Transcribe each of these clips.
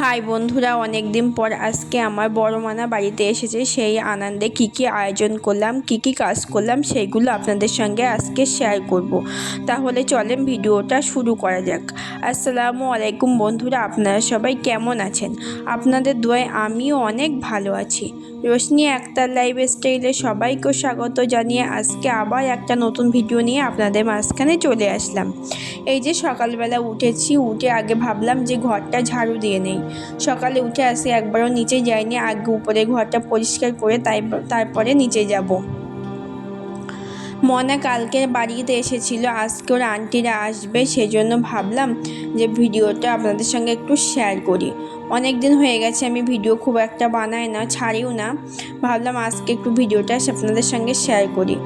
High বন্ধুরা অনেক দিন পর আজকে আমার বড় মানা বাড়িতে এসেছে। সেই আনন্দে কি কি আয়োজন করলাম, কি কি কাজ করলাম সেইগুলো আপনাদের সঙ্গে আজকে শেয়ার করব। তাহলে চলেন ভিডিওটা শুরু করা যাক। আসসালামু আলাইকুম বন্ধুরা, আপনারা সবাই কেমন আছেন? আপনাদের দোয়ায় আমিও অনেক ভালো আছি। রোশনি আক্তার লাইফ স্টাইলে সবাইকে স্বাগত জানিয়ে আজকে আবার একটা নতুন ভিডিও নিয়ে আপনাদের মাঝখানে চলে আসলাম। এই যে সকালবেলা উঠেছি, উঠে আগে ভাবলাম যে ঘরটা ঝাড়ু দিয়ে নেই। সকালে উঠে আসি, একবারও নিচে যাইনি। আগে উপরে ঘরটা পরিষ্কার করে তাই, তারপরে নিচে যাব। মনা কালকে বাড়িতে এসেছিল, আজকে ওর আন্টিরা আসবে, সেজন্য ভাবলাম যে ভিডিওটা আপনাদের সঙ্গে একটু শেয়ার করি। অনেক দিন হয়ে গেছে, আমি ভিডিও খুব একটা বানাই না, ছাড়িও না। ভাবলাম আজকে একটু ভিডিওটা আপনাদের সঙ্গে শেয়ার করি।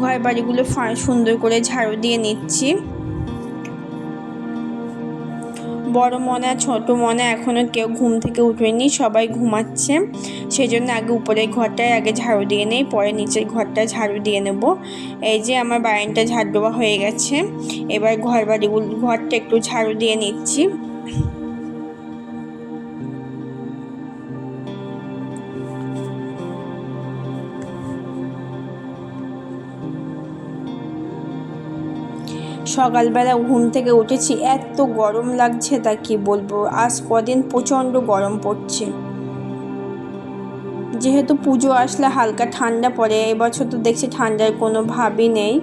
ঘর বাড়িগুলো সুন্দর করে ঝাড়ু দিয়ে নিচ্ছি। বড় মনে ছোট মনে এখনও কেউ ঘুম থেকে উঠেনি, সবাই ঘুমাচ্ছে। সেই জন্য আগে উপরের ঘরটায় আগে ঝাড়ু দিয়ে নেই, পরে নিচের ঘরটা ঝাড়ু দিয়ে নেব। এই যে আমার বাড়িটা ঝাড় দেওয়া হয়ে গেছে, এবার ঘর বাড়িগুলো ঘরটা একটু ঝাড়ু দিয়ে নিচ্ছি। সকালবেলা ঘুম থেকে উঠেছি, এত গরম লাগছে তা কি বলব? আজ কদিন প্রচণ্ড গরম পড়ছে। যেহেতু পুজো আসলে হালকা ঠান্ডা পড়ে, এবছর তো দেখছি ঠান্ডার কোনো ভাবই নেই।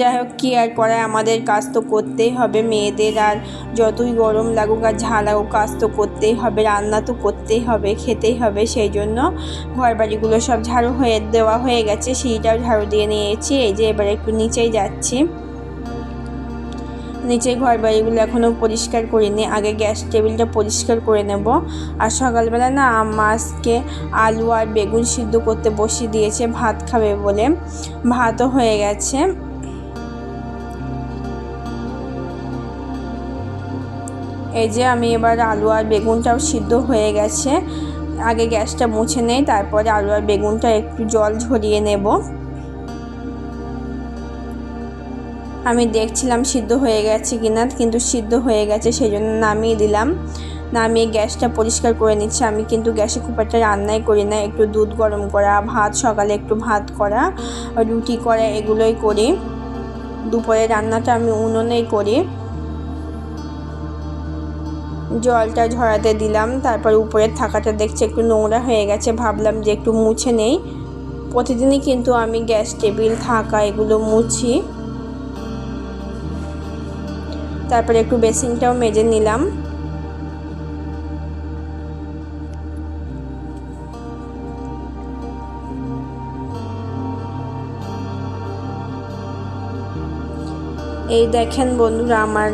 যাই হোক, কী আর করায় আমাদের কাজ তো করতেই হবে মেয়েদের, আর যতই গরম লাগুক আর ঝাঁ লাগুক, কাজ তো করতেই হবে, রান্না তো করতেই হবে, খেতেই হবে, সেই জন্য ঘর বাড়িগুলো সব ঝাড়ু হয়ে দেওয়া হয়ে গেছে, সিঁড়িটাও ঝাড়ু দিয়ে নিয়েছি, এই যে এবার একটু নিচেই যাচ্ছি। নিচে ঘর বাড়িগুলো এখনও পরিষ্কার করিনি, আগে গ্যাস টেবিলটা পরিষ্কার করে নেব, আর সকালবেলা না আজকে আলু আর বেগুন সিদ্ধ করতে বসিয়ে দিয়েছে, ভাত খাবে বলে, ভাতও হয়ে গেছে। এই যে আমি এবার আলু আর বেগুনটাও সিদ্ধ হয়ে গেছে। আগে গ্যাসটা মুছে নেই, তারপরে আলু আর বেগুনটা একটু জল ঝরিয়ে নেব। আমি দেখছিলাম সিদ্ধ হয়ে গেছে কিনা, কিন্তু সিদ্ধ হয়ে গেছে সেই জন্য নামিয়ে দিলাম। নামিয়ে গ্যাসটা পরিষ্কার করে নিচ্ছি। আমি কিন্তু গ্যাসে খুব একটা রান্নাই করি না, একটু দুধ গরম করা, ভাত, সকালে একটু ভাত করা, রুটি করা, এগুলোই করি। দুপুরে রান্নাটা আমি উনুনেই করি। জলটা ঝরাতে দিলাম, তারপর উপরের থাকাটা দেখছি একটু নোংরা হয়ে গেছে, ভাবলাম যে একটু মুছে নেই। প্রতিদিনই কিন্তু আমি গ্যাস টেবিল, থাকা এগুলো মুছি। তারপরে একটু বেসিনটাও মেজে নিলাম। এই দেখেন বন্ধুরা, আমার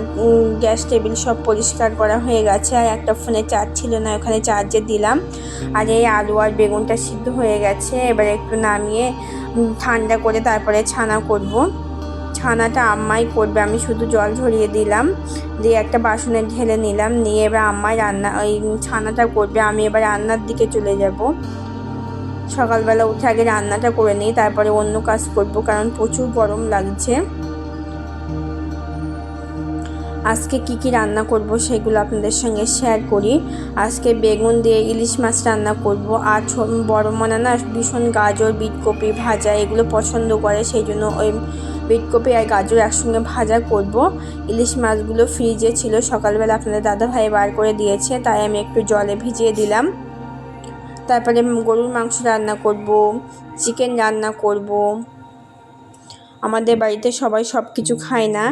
গ্যাস টেবিল সব পরিষ্কার করা হয়ে গেছে আর একটা ফোনে চার্জ ছিল না, ওখানে চার্জে দিলাম। আর এই আলু আর বেগুনটা সিদ্ধ হয়ে গেছে, এবার একটু নামিয়ে ঠান্ডা করে তারপরে ছানা করব। ছানাটা আম্মাই করবে, আমি শুধু জল ঝরিয়ে দিলাম, দিয়ে একটা বাসনে ঢেলে নিলাম, নিয়ে এবার আম্মাই রান্না, ওই ছানাটা করবে, আমি এবার রান্নার দিকে চলে যাব। সকালবেলা উঠে আগে রান্নাটা করে নিই, তারপরে অন্য কাজ করব, কারণ প্রচুর গরম লাগছে। আজকে কি কি রান্না করব সেগুলো আপনাদের সঙ্গে শেয়ার করি। আজকে বেগুন দিয়ে ইলিশ মাছ রান্না করব। আর বড় মনে না ভীষণ গাজর, বিটকপি ভাজা এগুলো পছন্দ করে সেই জন্য ওই বিটকপি আর গাজর একসঙ্গে ভাজা করব। ইলিশ মাছগুলো ফ্রিজে ছিল, সকালবেলা আপনাদের দাদা ভাই বার করে দিয়েছে, তাই আমি একটু জলে ভিজিয়ে দিলাম। তারপরে গরুর মাংস রান্না করব চিকেন রান্না করব। আমাদের বাড়িতে সবাই সব কিছু খায় না।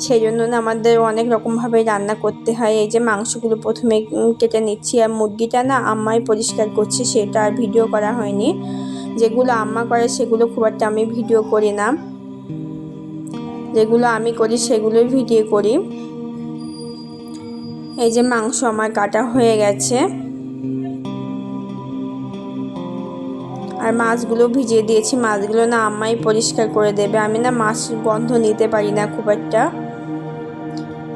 সেই জন্য না আমাদের অনেক রকমভাবে রান্না করতে হয়। এই যে মাংসগুলো প্রথমে কেটে নিচ্ছি আর মুরগিটা না আম্মাই পরিষ্কার করছে, সেটা আর ভিডিও করা হয়নি। যেগুলো আম্মা করে সেগুলো খুব একটা আমি ভিডিও করি না। যেগুলো আমি করি সেগুলোই ভিডিও করি। এই যে মাংস আমার কাটা হয়ে গেছে। আর মাছগুলো ভিজিয়ে দিয়েছি, মাছগুলো না আম্মাই পরিষ্কার করে দেবে। আমি না মাছ গন্ধ নিতে পারি না খুব একটা।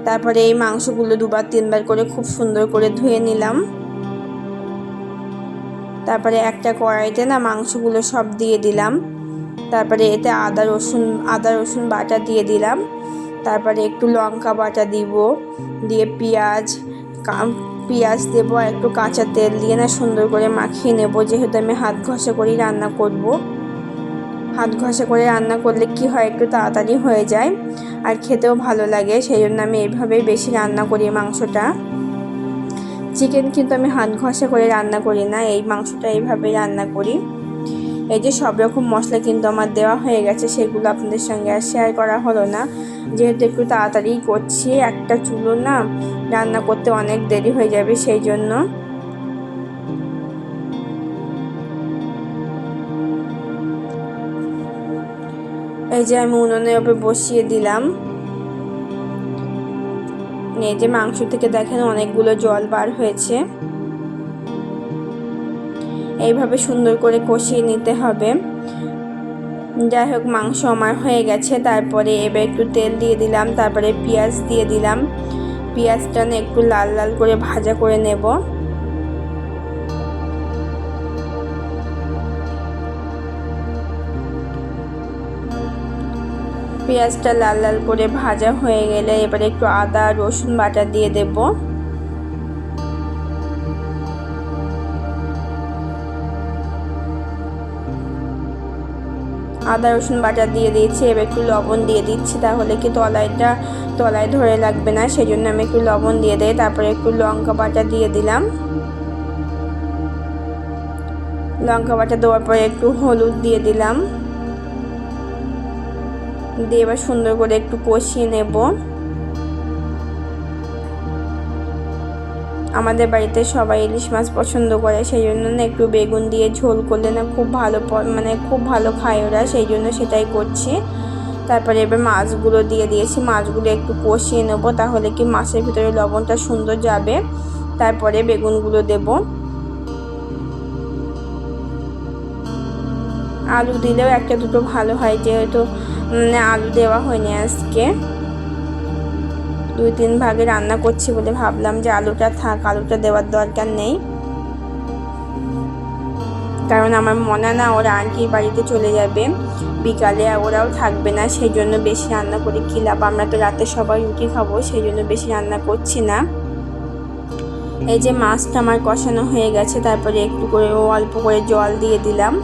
তারপরে এই মাংসগুলো দুবার, তিনবার করে খুব সুন্দর করে ধুয়ে নিলাম। তারপরে একটা কড়াইতে না মাংসগুলো সব দিয়ে দিলাম। তারপরে এতে আদা, রসুন আদা, রসুন বাটা দিয়ে দিলাম। তারপরে একটু লঙ্কা বাটা দিব, দিয়ে পেঁয়াজ পেঁয়াজ দেবো একটু কাঁচা তেল দিয়ে না সুন্দর করে মাখিয়ে নেব। যেহেতু আমি হাত ঘষা করেই রান্না করব। হাত ঘষা করে রান্না করলে কি হয়, একটু তাড়াতাড়ি হয়ে যায় আর খেতেও ভালো লাগে। সেই জন্য আমি এইভাবেই বেশি রান্না করি মাংসটা। চিকেন কিন্তু আমি হাত ঘষা করে রান্না করি না, এই মাংসটা এইভাবেই রান্না করি। এই যে সব রকম মশলা কিন্তু আমার দেওয়া হয়ে গেছে, সেগুলো আপনাদের সঙ্গে আর শেয়ার করা হলো না। যেহেতু একটু তাড়াতাড়ি করছি, একটা চুলো না রান্না করতে অনেক দেরি হয়ে যাবে সেই জন্য এই যে আমি উনুনের ওপরে বসিয়ে দিলাম। এই যে মাংস থেকে দেখেন অনেকগুলো জল বার হয়েছে। এইভাবে সুন্দর করে কষিয়ে নিতে হবে। যাই হোক, মাংস আমার হয়ে গেছে। তারপরে এবার একটু তেল দিয়ে দিলাম, তারপরে পেঁয়াজ দিয়ে দিলাম। পেঁয়াজটা একটু লাল লাল করে ভাজা করে নেব। পেঁয়াজটা লাল লাল করে ভাজা হয়ে গেলে এবারে একটু আদা, রসুন বাটা দিয়ে দেবো। আদা, রসুন বাটা দিয়ে দিয়েছি, এবার একটু লবণ দিয়ে দিচ্ছি, তাহলে কি তলাইটা, তলায় ধরে লাগবে না সেই জন্য আমি একটু লবণ দিয়ে দিই, তারপরে একটু লঙ্কা বাটা দিয়ে দিলাম। লঙ্কা বাটা দেওয়ার পরে একটু হলুদ দিয়ে দিলাম। দিয়ে এবার সুন্দর করে একটু কষিয়ে নেব। আমাদের বাড়িতে সবাই ইলিশ মাছ পছন্দ করে সেই জন্য না একটু বেগুন দিয়ে ঝোল করলে না খুব ভালো মানে খুব ভালো খায় ওরা সেই জন্য সেটাই করছি। তারপরে এবার মাছগুলো দিয়ে দিয়েছি, মাছগুলো একটু কষিয়ে নেব তাহলে কি মাছের ভিতরে লবণটা সুন্দর যাবে। তারপরে বেগুনগুলো দেব। আলু দিলেও একটা দুটো ভালো হয়, যেহেতু আলু দেওয়া হয়নি আজকে। দুই তিন ভাগে রান্না করছি বলে ভাবলাম যে আলুটা থাক, আলুটা দেওয়ার দরকার নেই। কারণ আমার মনে না ওরা আন্টির বাড়িতে চলে যাবে। বিকালে ওরাও থাকবে না সেই জন্য বেশি রান্না করে কী লাভ? আমরা তো রাতে সবাই রুটি খাব সেই জন্য বেশি রান্না করছি না। এই যে মাছটা আমার কষানো হয়ে গেছে, তারপরে একটু করে অল্প করে জল দিয়ে দিলাম।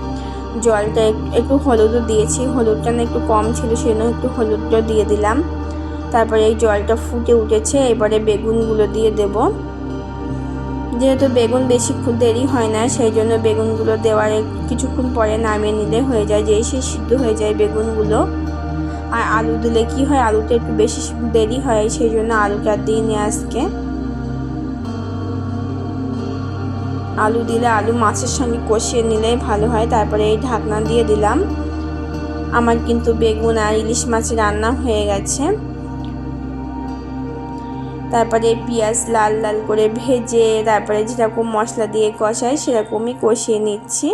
জলটা একটু হলুদও দিয়েছি। হলুদটা না একটু কম ছিল, সেজন্য একটু হলুদটা দিয়ে দিলাম। তারপরে এই জলটা ফুটে উঠেছে, এবারে বেগুনগুলো দিয়ে দেব। যেহেতু বেগুন বেশি দেরি হয় না সেই জন্য বেগুনগুলো দেওয়ার কিছুক্ষণ পরে নামিয়ে নিলে হয়ে যায় যেই সে সিদ্ধ হয়ে যায় বেগুনগুলো। আর আলু দিলে কি হয়, আলুটা একটু বেশি দেরি হয় সেই জন্য আলুটা দিই নিয়ে আজকে। আলু দিলে আলু মাছের সঙ্গে কষিয়ে নিলেই ভালো হয়, তারপরে এই ঢাকনা দিয়ে দিলাম। আমার কিন্তু বেগুন আর ইলিশ মাছ রান্না হয়ে গেছে। তারপরে পেঁয়াজ লাল লাল করে ভেজে, তারপরে যেরকম মশলা দিয়ে কষাই সেরকমই কষিয়ে নিচ্ছি।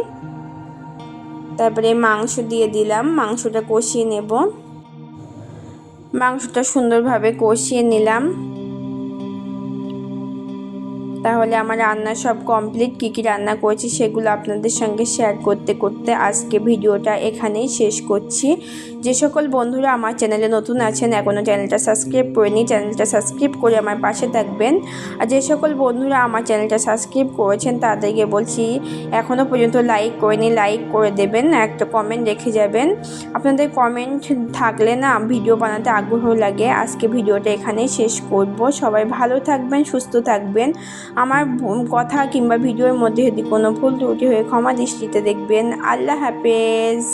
তারপরে মাংস দিয়ে দিলাম, মাংসটা কষিয়ে নেব। মাংসটা সুন্দরভাবে কষিয়ে নিলাম। তাহলে আমার রান্না সব কমপ্লিট কী কী রান্না করেছি সেগুলো আপনাদের সঙ্গে শেয়ার করতে করতে আজকে ভিডিওটা এখানেই শেষ করছি। যে সকল বন্ধুরা আমার চ্যানেলে নতুন আছেন এখনও চ্যানেলটা সাবস্ক্রাইব করে নিই চ্যানেলটা সাবস্ক্রাইব করে আমার পাশে থাকবেন। আর যে সকল বন্ধুরা আমার চ্যানেলটা সাবস্ক্রাইব করেছেন, তাদেরকে বলছি এখনও পর্যন্ত লাইক করে নিই লাইক করে দেবেন, একটা কমেন্ট রেখে যাবেন। আপনাদের কমেন্ট থাকলে না ভিডিও বানাতে আগ্রহ লাগে। আজকে ভিডিওটা এখানেই শেষ করব। সবাই ভালো থাকবেন, সুস্থ থাকবেন। আমার কথা কিংবা ভিডিওর মধ্যে যদি কোনো ভুল ত্রুটি হয়ে ক্ষমা দৃষ্টিতে দেখবেন। আল্লাহ হাফেজ।